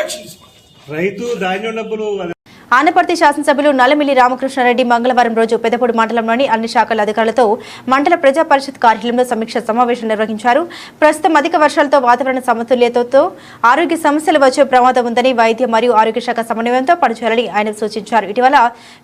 Action రైతు ధాన్యం డబ్బులు ఆనపర్తి శాసనసభ్యులు నల్లమిల్లి రామకృష్ణారెడ్డి మంగళవారం రోజు పెదపూడి మండలంలోని అన్ని శాఖల అధికారులతో మండల ప్రజా పరిషత్ కార్యాలయంలో సమీక్ష సమావేశం నిర్వహించారు. ప్రస్తుతం అధిక వర్షాలతో వాతావరణ సమతుల్యతతో ఆరోగ్య సమస్యలు వచ్చే ప్రమాదం ఉందని వైద్య మరియు ఆరోగ్య శాఖ సమన్వయంతో పనిచేయాలని ఆయన సూచించారు. ఇటీవల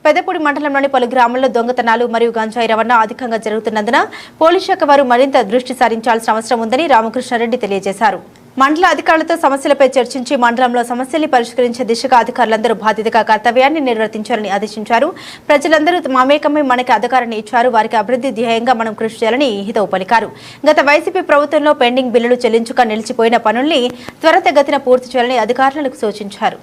పెదపూడి మండలంలోని పలు గ్రామాల్లో దొంగతనాలు మరియు గంజాయి రవాణా అధికంగా జరుగుతున్నందున పోలీస్ శాఖ వారు మరింత దృష్టి సారించాల్సిన అవసరం ఉందని రామకృష్ణారెడ్డి తెలియజేశారు. మండల అధికారులతో సమస్యలపై చర్చించి మండలంలో సమస్యల్ని పరిష్కరించే దిశగా అధికారులందరూ బాధ్యతగా కర్తవ్యాన్ని నిర్వర్తించాలని ఆదేశించారు. ప్రజలందరూ మమేకమై మనకి అధికారాన్ని ఇచ్చారు. వారికి అభివృద్ధి ధ్యేయంగా మనం కృషి చేయాలని హితవు పలికారు గత వైసీపీ ప్రభుత్వంలో పెండింగ్ బిల్లులు చెల్లించుక నిలిచిపోయిన పనుల్ని త్వరితగతిన పూర్తి చేయాలని అధికారులకు సూచించారు.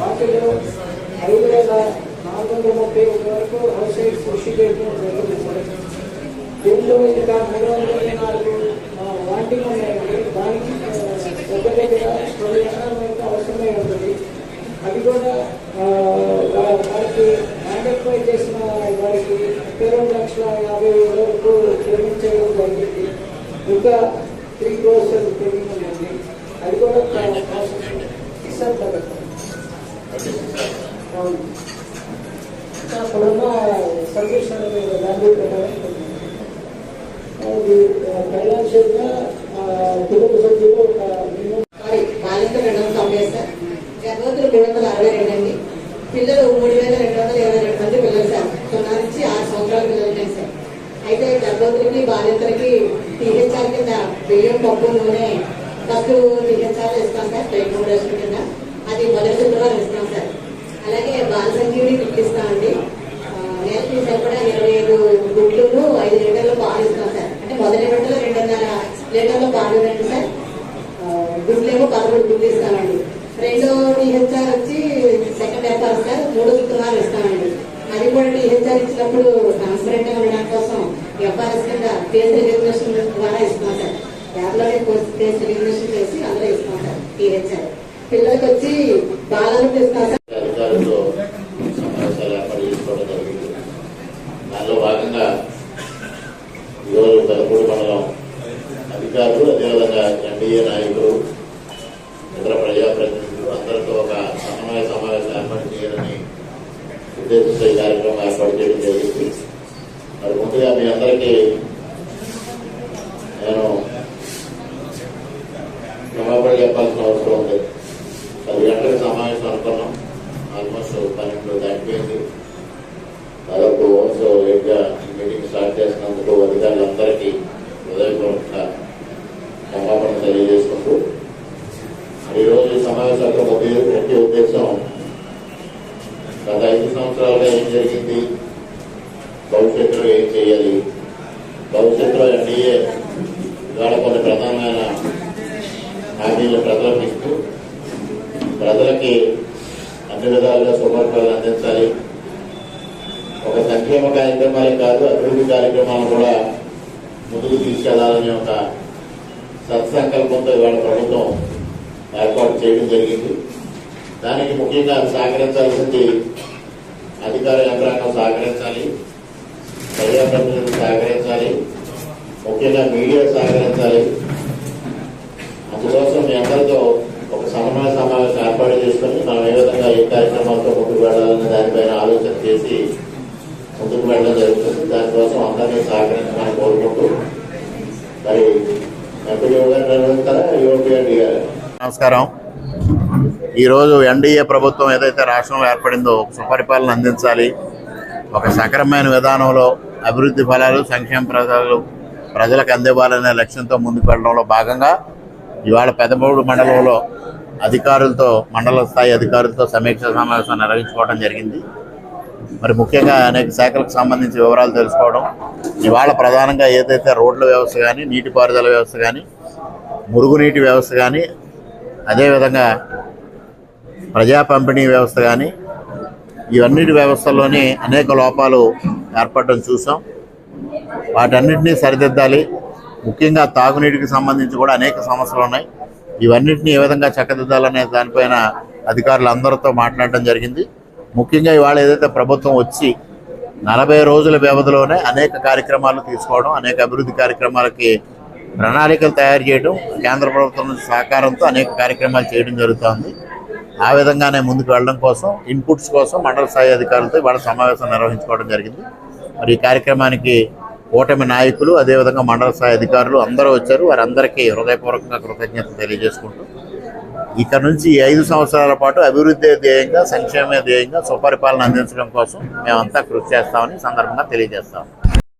వాటిలో ఐదు వేల నాలుగు వందల ముప్పై వరకు హౌస్ సైడ్స్ కృషి చేయడం జరుగుతుంది దీనిలో ఇంకా మూడు వందల ఇరవై నాలుగు ఆ, వాంటింగ్ ఉన్నాయండి దానికి ఆ, దగ్గర దగ్గర పది ఎకరాల వరకు అవసరమై ఉంటుంది అది కూడా వారికి ఐడెంటిఫై చేసిన వారికి లక్షల యాభై వేల వరకు పేమెంట్ చేయడం జరిగింది ఇంకా త్రీ క్రోర్స్ పెండింగ్ ఉందండి అది కూడా ప్రాసెస్ ఇస్తారు అవును. ఇంకా అప్పుడున్న అనేది వాల్యూ ప్రకారం ఉంటుంది. అది ఫైనాన్షియల్గా కుటుంబ సభ్యులు ఒక బాలింతలు రెండు వందల తొంభై సార్. గర్భవతులు మూడు వందల అరవై రెండు అండి. పిల్లలు మూడు వేల రెండు వందల ఇరవై రెండు మంది పిల్లలు సార్. సున్నా నుంచి ఆరు సంవత్సరాల పిల్లలకి సార్. అయితే గర్భవతులకి బాలింతలకి టీహెచ్ఆర్ కింద బియ్యం పప్పు నూనె ఫస్ట్ టీహెచ్ఆర్ ఇస్తాం సార్. రెకమెండేషన్ కింద అది మొదటి శుక్రవారం ఇస్తాం సార్. అలాగే బాల సంజీవిని పిలిపిస్తామండి ఇస్తామండి ఆ, నెలకి సరిపడా ఇరవై ఐదు గుడ్లు ఐదు లీటర్లు పాలు ఇస్తాం సార్ అంటే మొదటి గంటలో రెండున్నర లీటర్లు సార్. గుడ్లేమో పదమూడు గుడ్లు ఇస్తామండి. రెండో డిహెచ్ఆర్ వచ్చి సెకండ్ ఎఫ్ఆర్ సార్ మూడు శుక్రవారం ఇస్తామండి. అది కూడా డిహెచ్ఆర్ ఇచ్చినప్పుడు ట్రాన్స్పరెంట్గా ఉండడం కోసం ఎఫ్ఆర్ఎస్ కింద ఫేస్ రికగ్నేషన్ ద్వారా ఇస్తున్నాం సార్. యాప్లోనే ఫేస్ రికగ్నేషన్ చేసి అందులో ఇస్తాం సార్ డిహెచ్ఆర్ పిల్లలకి వచ్చి బాలలకు ఇస్తాం సార్ అధికారులతో సమావేశాలు ఏర్పాటు చేసుకోవడం జరిగింది దానిలో భాగంగా ఈరోజు పెదపూడి మండలం అధికారులు అదేవిధంగా ఎన్డీఏ నాయకులు ఇతర ప్రజాప్రతినిధులు అందరితో ఒక సమన్వయ సమావేశం ఏర్పాటు చేయాలని ఉద్దేశించి ఈ కార్యక్రమం ఏర్పాటు చేయడం జరిగింది. మరి ముందుగా మీ అందరికీ క్షమాపణ ఈరోజు ఈ సమావేశాలకు ముఖ్య ఉద్దేశం. గత ఐదు సంవత్సరాలుగా ఏం జరిగింది? భవిష్యత్తులో ఏం చేయాలి? భవిష్యత్తులో ఎన్డీఏ ఇవాళ కొన్ని ప్రధానమైన హామీలు ప్రజలకు ఇస్తూ ప్రజలకి అన్ని విధాలుగా సుపరిపాలన అందించాలి. ఒక సంక్షేమ కార్యక్రమాలే కాదు అభివృద్ధి కార్యక్రమాలను కూడా ముందుకు తీసుకెళ్ళాలనే ఒక సత్సంకల్పంతో ఇవాళ ప్రభుత్వం ఏర్పాటు చేయడం జరిగింది. దానికి ముఖ్యంగా సహకరించాల్సింది అధికార యంత్రాంగం సహకరించాలి ప్రజాప్రతినిధులు సహకరించాలి ముఖ్యంగా మీడియా సహకరించాలి. అందుకోసం మీ అందరితో ఒక సమన్వయ సమావేశం ఏర్పాటు చేసుకుని మనం ఏ విధంగా ఏ కార్యక్రమాలతో ముందుకు వెళ్ళాలన్న దానిపైన ఆలోచన చేసి ముందుకు వెళ్ళడం జరుగుతుంది. దానికోసం అందరినీ సహకరించమని కోరుకుంటూ మరి నమస్కారం. ఈరోజు ఎన్డీఏ ప్రభుత్వం ఏదైతే రాష్ట్రంలో ఏర్పడిందో సుపరిపాలన అందించాలి. ఒక సక్రమైన విధానంలో అభివృద్ధి ఫలాలు సంక్షేమ ప్రజలు ప్రజలకు అందివ్వాలనే లక్ష్యంతో ముందుకు వెళ్ళడంలో భాగంగా ఇవాళ పెదమూడు మండలంలో అధికారులతో మండల స్థాయి అధికారులతో సమీక్ష సమావేశం నిర్వహించుకోవడం జరిగింది. మరి ముఖ్యంగా అనేక శాఖలకు సంబంధించి వివరాలు తెలుసుకోవడం ఇవాళ ప్రధానంగా ఏదైతే రోడ్ల వ్యవస్థ కానీ నీటిపారుదల వ్యవస్థ కానీ మురుగునీటి వ్యవస్థ కానీ అదేవిధంగా ప్రజా పంపిణీ వ్యవస్థ కానీ ఇవన్నిటి వ్యవస్థల్లోనే అనేక లోపాలు ఏర్పడడం చూసాం. వాటన్నిటినీ సరిదిద్దాలి. ముఖ్యంగా తాగునీటికి సంబంధించి కూడా అనేక సమస్యలు ఉన్నాయి. ఇవన్నిటిని ఏ విధంగా చక్కదిద్దాలనే దానిపైన అధికారులు అందరితో మాట్లాడడం జరిగింది. ముఖ్యంగా ఇవాళ ఏదైతే ప్రభుత్వం వచ్చి నలభై రోజుల వ్యవధిలోనే అనేక కార్యక్రమాలు తీసుకోవడం అనేక అభివృద్ధి కార్యక్రమాలకి ప్రణాళికలు తయారు చేయడం కేంద్ర ప్రభుత్వం నుంచి సహకారంతో అనేక కార్యక్రమాలు చేయడం జరుగుతోంది. ఆ విధంగానే ముందుకు వెళ్ళడం కోసం ఇన్పుట్స్ కోసం మండల స్థాయి అధికారులతో ఇవాళ సమావేశం నిర్వహించుకోవడం జరిగింది. మరి ఈ కార్యక్రమానికి కూటమి నాయకులు అదేవిధంగా మండల స్థాయి అధికారులు అందరూ వచ్చారు. వారందరికీ హృదయపూర్వకంగా కృతజ్ఞతలు తెలియజేసుకుంటూ ఇక్కడ నుంచి ఐదు సంవత్సరాల పాటు అభివృద్ధి ధ్యేయంగా సంక్షేమ ధ్యేయంగా సుపరిపాలన అందించడం కోసం మేమంతా కృషి చేస్తామని సందర్భంగా తెలియజేస్తాం.